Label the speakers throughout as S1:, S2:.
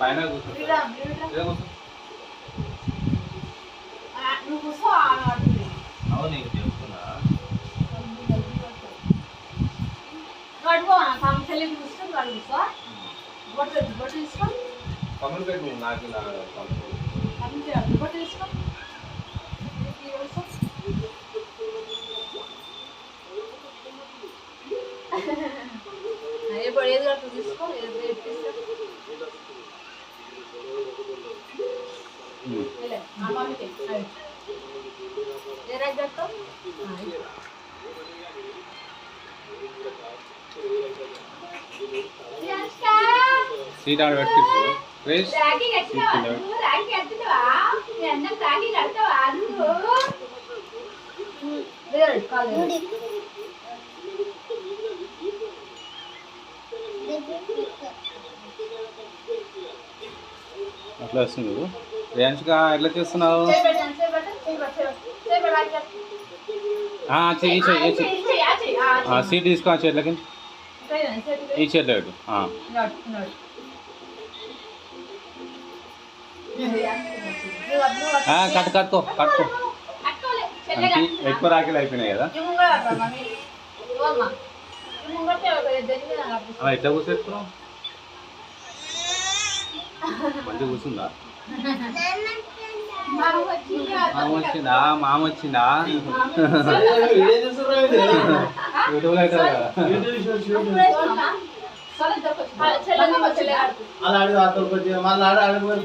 S1: పైన. అవును నీకు చెప్తున్నా. కమ్ములు పెట్టు నాకు
S2: ఏది తీసుకో ఏది
S1: సీట్ ఆడ పెట్టుకో క్రేష్
S2: రాఖీ కట్టినవా నువ్వు? రాఖీ కట్టినవా? మీ అన్నకు రాఖీ కడతావా నువ్వు?
S1: అట్లా వస్తుంది రియాన్షిక ఎట్లా చేస్తున్నావు? చెయ్యి చెయ్యి. సీట్ తీసుకో ఆ చేతిలోకి ఈ చేతిలో పెట్టు కట్టు కట్టుకో కట్టుకో. ఎక్కువ రాఖీలు అయిపోయినాయి కదా. ఎట్లా కూర్చోట్టుకున్నావు మంచిగా కూర్చుందా?
S2: మామ వచ్చిందా
S1: మామ వచ్చిందా
S2: మా
S3: అలా అడిగి మళ్ళీ ఆడ ఫోన్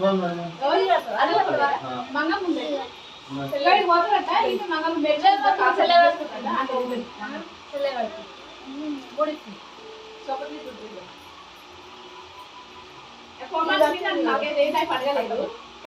S2: బెడ్ మీద ఆ టైం అడగలేదు